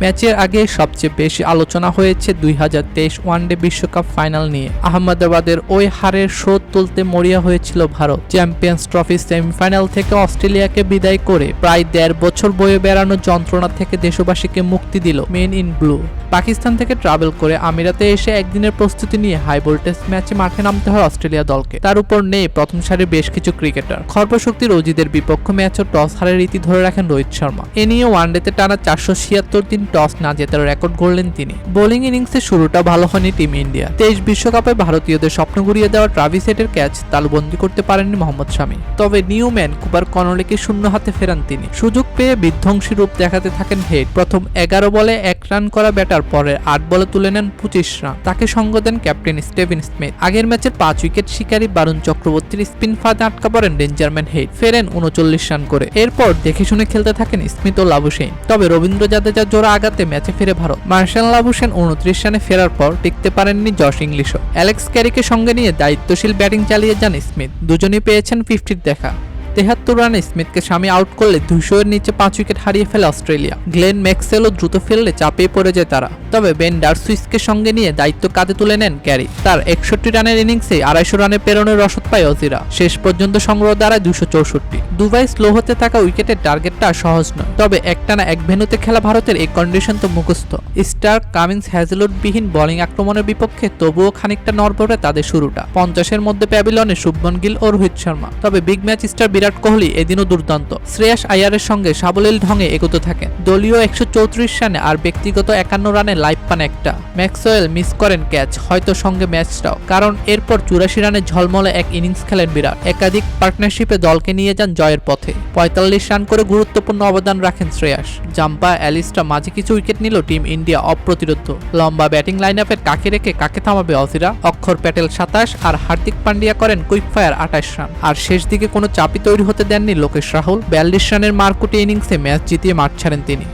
ম্যাচের আগে সবচেয়ে বেশি আলোচনা হয়েছে দুই হাজার তেইশ ওয়ানডে বিশ্বকাপ ফাইনাল নিয়ে। আহমেদাবাদের ওই হারের শোধ তুলতে মরিয়া হয়েছিল ভারত। চ্যাম্পিয়ন্স ট্রফি সেমিফাইনাল থেকে অস্ট্রেলিয়াকে বিদায় করে প্রায় দেড় বছর বয়ে বেড়ানো যন্ত্রণা থেকে দেশবাসীকে মুক্তি দিল মেন ইন ব্লু। পাকিস্তান থেকে ট্রাভেল করে আমিরাতে এসে একদিনের প্রস্তুতি নিয়ে হাই ভোল্টেজ ম্যাচে মাঠে নামতে হয় অস্ট্রেলিয়া দলকে। তার উপর নেই প্রথম সারির বেশ কিছু ক্রিকেটার। খর্বশক্তির অজিদের বিপক্ষ ম্যাচও টস হারের রীতি ধরে রাখেন রোহিত শর্মা। এ নিয়ে ওয়ানডেতে টানা চারশো ছিয়াত্তর দিন টস না জেতার রেকর্ড গড়লেন তিনি। বোলিং ইনিংসে শুরুটা ভালো হয়নি টিম ইন্ডিয়া। তেইশ বিশ্বকাপে ভারতীয়দের স্বপ্ন ঘুরিয়ে দেওয়া ট্রাভিস হেডের ক্যাচ তালুবন্দি করতে পারেননি মোহাম্মদ শামি। তবে নিউম্যান কুপার কনলেকে শূন্য হাতে ফেরান তিনি। সুযোগ পেয়ে বিধ্বংসী রূপ দেখাতে থাকেন হেড। প্রথম এগারো বলে এক রান করা ব্যাটার, পরের আট বলে তুলে নেন পঁচিশ রান। তাকে সঙ্গ দেন ক্যাপ্টেন স্টেভেন স্মিথ। আগের ম্যাচের পাঁচ উইকেট শিকারী বারুণ চক্রবর্তীর স্পিন ফাঁদে আটকা পড়েন ডেঞ্জারম্যান হেড। ফেরেন উনচল্লিশ রান করে। এরপর দেখে শুনে খেলতে থাকেন স্মিথ ও লাবুসেন তবে রবীন্দ্র জাদেজা জোড়া আঘাতে ম্যাচে ফিরে ভারত। মার্শাল লাবুসেন উনত্রিশ রানে ফেরার পর টিকতে পারেননি জশ ইংলিশও। অ্যালেক্স ক্যারিকে সঙ্গে নিয়ে দায়িত্বশীল ব্যাটিং চালিয়ে যান স্মিথ। দুজনই পেয়েছেন ফিফটির দেখা। তেহাত্তর রানে স্মিথকে স্বামী আউট করলে দুশো এর নিচে পাঁচ উইকেট হারিয়ে ফেলে অস্ট্রেলিয়া। গ্লেন ম্যাক্সেলও দ্রুত ফেললে চাপিয়ে পড়ে যায় তারা। তবে বেন ডারসুইসকে সঙ্গে নিয়ে দায়িত্ব কাঁধে তুলে নেন ক্যারি। তার একষট্টি রানের ইনিংসে আড়াইশো রানে প্রেরণের রসদ পায় অজিরা। শেষ পর্যন্ত সংগ্রহ দ্বারা দুশো চৌষট্টি। দুবাই স্লো হতে থাকা উইকেটের টার্গেটটা সহজ নয়। তবে একটানা এক ভেন্যুতে খেলা ভারতের এই কন্ডিশন তো মুখস্থ। স্টার কামিন্স হ্যাজেলুডবিহীন বোলিং আক্রমণের বিপক্ষে তবুও খানিকটা নড়বড়ে তাদের শুরুটা। পঞ্চাশের মধ্যে প্যাভিলনে শুভমন গিল ও রোহিত শর্মা। তবে big match star Virat Kohli এদিনও দুর্দান্ত। শ্রেয়াস আয়ারের সঙ্গে সাবলীল ঢঙে এগোতে থাকেন। দলীয় একশো চৌত্রিশ রানে আর ব্যক্তিগত একান্ন রানে লাইফ পান একটা। ম্যাক্সওয়েল মিস করেন ক্যাচ, হয়তো সঙ্গে ম্যাচটাও। কারণ এরপর চুরাশি রানে ঝলমলে এক ইনিংস খেলেন বিরাট। একাধিক পার্টনারশিপে দলকে নিয়ে যান জয়ের পথে। পঁয়তাল্লিশ রান করে গুরুত্বপূর্ণ অবদান রাখেন শ্রেয়াস। জাম্পা অ্যালিস্টা মাঝে কিছু উইকেট নিল টিম ইন্ডিয়া অপ্রতিরোধ লম্বা ব্যাটিং লাইন আপের কাকে রেখে কাকে থামাবে অজিরা। অক্ষর প্যাটেল সাতাশ আর হার্দিক পান্ডিয়া করেন কুইক ফায়ার আঠাশ রান। আর শেষ দিকে কোনো চাপই তৈরি হতে দেননি লোকেশ রাহুল। বিয়াল্লিশ রানের মারকুটি ইনিংসে ম্যাচ জিতিয়ে মাঠ ছাড়েন তিনি।